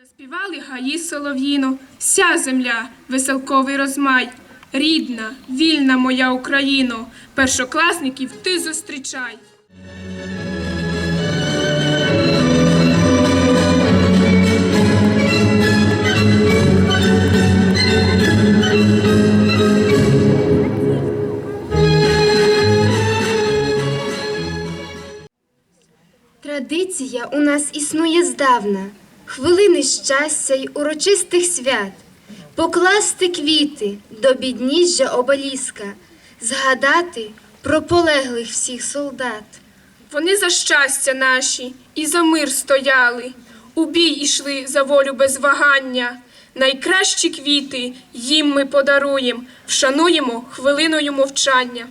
Заспівали гаї солов'їно, вся земля, веселковий розмай. Рідна, вільна моя Україно, першокласників ти зустрічай. Традиція у нас існує здавна, хвилини щастя й урочистих свят, покласти квіти до бідніжжя обаліска, згадати про полеглих всіх солдат. Вони за щастя наші і за мир стояли, у бій ішли за волю без вагання. Найкращі квіти їм ми подаруєм, вшануємо хвилиною мовчання.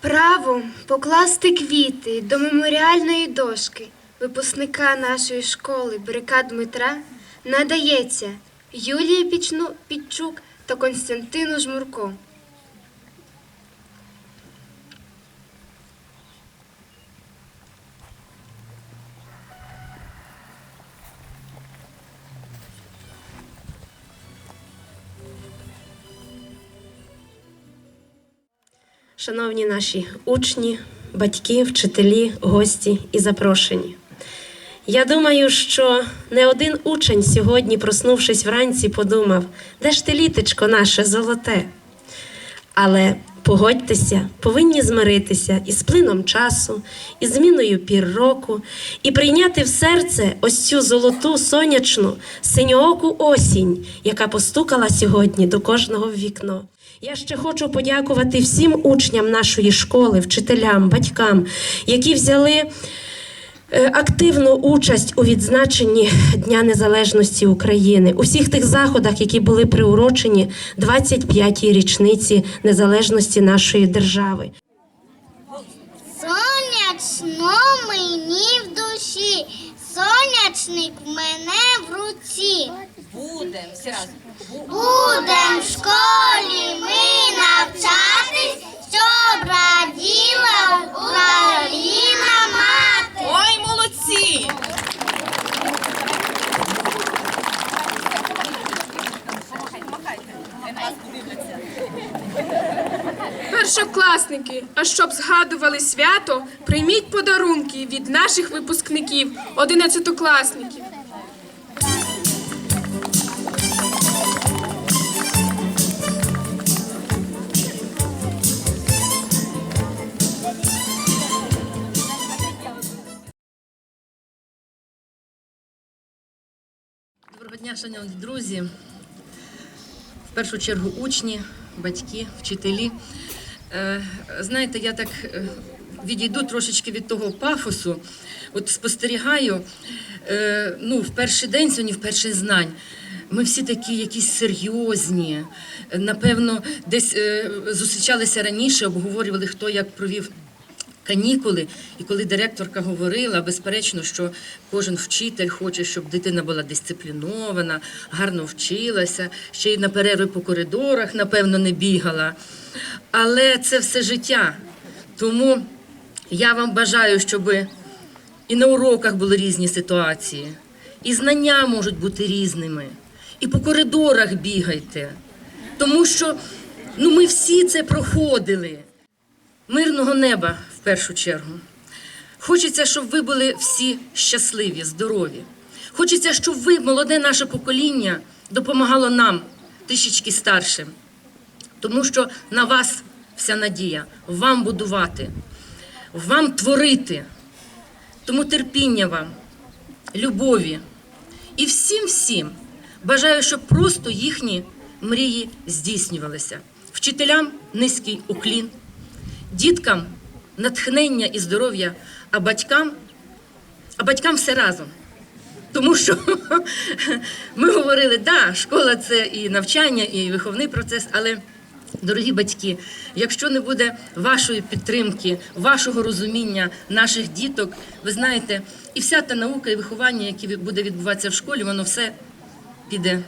Право покласти квіти до меморіальної дошки випускника нашої школи Брика Дмитра надається Юлії Пічну Підчук та Константину Жмурко. Шановні наші учні, батьки, вчителі, гості і запрошені. Я думаю, що не один учень сьогодні, проснувшись вранці, подумав, де ж ти літечко наше золоте. Але погодьтеся, повинні змиритися із плином часу, із зміною пір року, і прийняти в серце ось цю золоту сонячну синьооку осінь, яка постукала сьогодні до кожного в вікно. Я ще хочу подякувати всім учням нашої школи, вчителям, батькам, які взяли е, активну участь у відзначенні Дня Незалежності України, усіх тих заходах, які були приурочені 25-й річниці незалежності нашої держави. Сонячно мені в душі, сонячник в мене в руці. Будем всі разом. Будем Першокласники, а щоб згадували свято, прийміть подарунки від наших випускників, одинадцятокласників. Доброго дня, шановні друзі. В першу чергу учні, батьки, вчителі. Е, Знаєте, я так е, відійду трошечки від того пафосу. От спостерігаю, е, ну, в перший день сьогодні, в перший знань. Ми всі такі якісь серйозні. Напевно, десь зустрічалися раніше, обговорювали, хто як провів канікули, і коли директорка говорила, безперечно, що кожен вчитель хоче, щоб дитина була дисциплінована, гарно вчилася, ще й на перерви по коридорах, напевно, не бігала. Але це все життя. Тому я вам бажаю, щоб і на уроках були різні ситуації, і знання можуть бути різними, і по коридорах бігайте. Тому що ну, ми всі це проходили. Мирного неба першу чергу. Хочеться, щоб ви були всі щасливі, здорові. Хочеться, щоб ви, молоде наше покоління, допомагало нам, трішечки старшим. Тому що на вас вся надія, вам будувати, вам творити. Тому терпіння вам, любові і всім всім бажаю, щоб просто їхні мрії здійснювалися. Вчителям низький уклін діткам натхнення і здоров'я, а батькам, а батькам все разом. Тому що ми говорили, да, школа це і навчання, і виховний процес, але. Дорогі батьки, якщо не буде вашої підтримки, вашого розуміння наших діток, ви знаєте, і вся та наука і виховання, яке буде відбуватися в школі, воно все піде.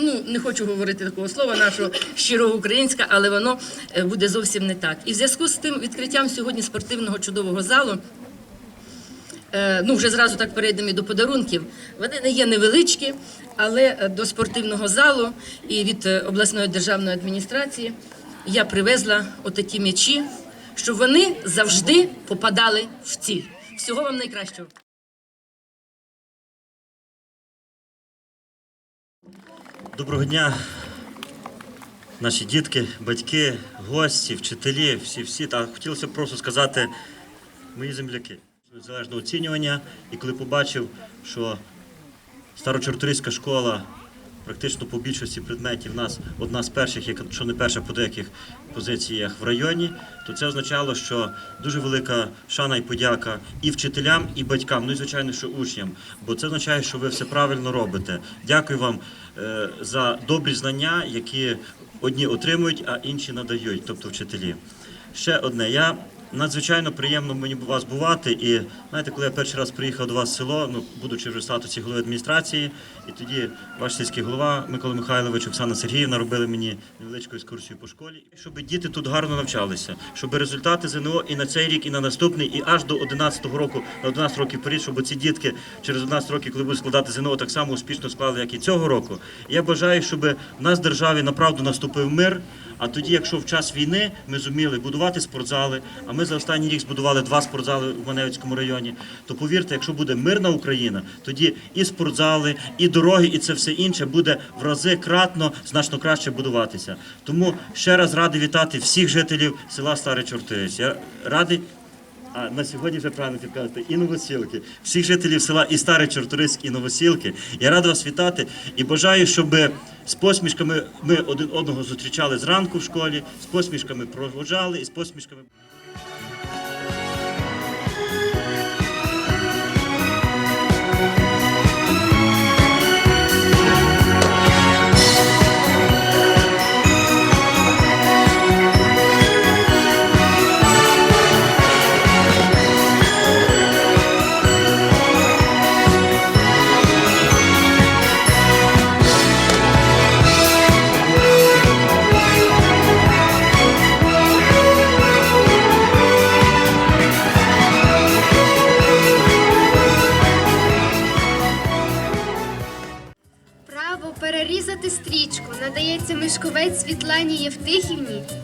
Ну, не хочу говорити такого слова нашого щирого українська, але воно е, буде зовсім не так. І в зв'язку з тим відкриттям сьогодні спортивного чудового залу. Е, Ну, вже зразу так перейдемо і до подарунків. Вони не є невеличкі, але е, до спортивного залу і від обласної державної адміністрації я привезла отакі м'ячі, щоб вони завжди попадали в ціль. Всього вам найкращого. Доброго дня, наші дітки, батьки, гості, вчителі, всі, всі. Та хотілося просто сказати, мої земляки, залежного оцінювання. І коли побачив, що старочорториська школа практично по більшості предметів нас одна з перших, якщо не перша по деяких позиціях в районі, то це означало, що дуже велика шана і подяка і вчителям, і батькам, ну і звичайно, що учням. Бо це означає, що ви все правильно робите. Дякую вам е, за добрі знання, які одні отримують, а інші надають, тобто вчителі. Ще одне. Я надзвичайно приємно мені вас бувати. І знаєте, коли я перший раз приїхав до вас в село, ну будучи вже в статусі голови адміністрації, і тоді ваш сільський голова Микола Михайлович, Оксана Сергіївна робили мені невеличку екскурсію по школі, щоб діти тут гарно навчалися, щоб результати ЗНО і на цей рік, і на наступний, і аж до 11-го року, на 11 років вперед, щоб ці дітки через 11 років, коли будуть складати ЗНО, так само успішно склали, як і цього року. Я бажаю, щоб в нас в державі направду наступив мир. А тоді, якщо в час війни ми зуміли будувати спортзали, а ми за останній рік збудували два спортзали в Маневицькому районі, то повірте, якщо буде мирна Україна, тоді і спортзали, і дороги, і це все інше буде в рази кратно значно краще будуватися. Тому ще раз радий вітати всіх жителів села Старе Чортиць. Я радий. А на сьогодні вже правильно підказати і новосілки, всіх жителів села і Старий Чорториськ, і Новосілки. Я радий вас вітати і бажаю, щоб з посмішками ми один одного зустрічали зранку в школі, з посмішками проводжали і з посмішками.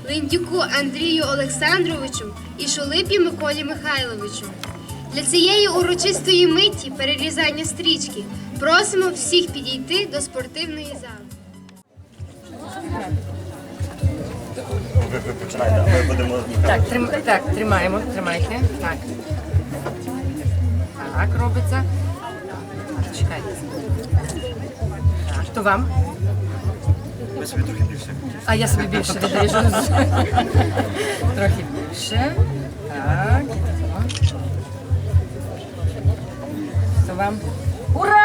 Линдюку Андрію Олександровичу і Шулипі Миколі Михайловичу. Для цієї урочистої миті перерізання стрічки просимо всіх підійти до спортивної зали. Ви, ви починайте, а ми будемо Так, трим, так, тримаємо, тримайте. Так. Так, робиться. Так, чекайте. Так, то вам? Ви собі трохи більше. А я собі більше відріжу. Трохи більше. Так. То вам. Ура!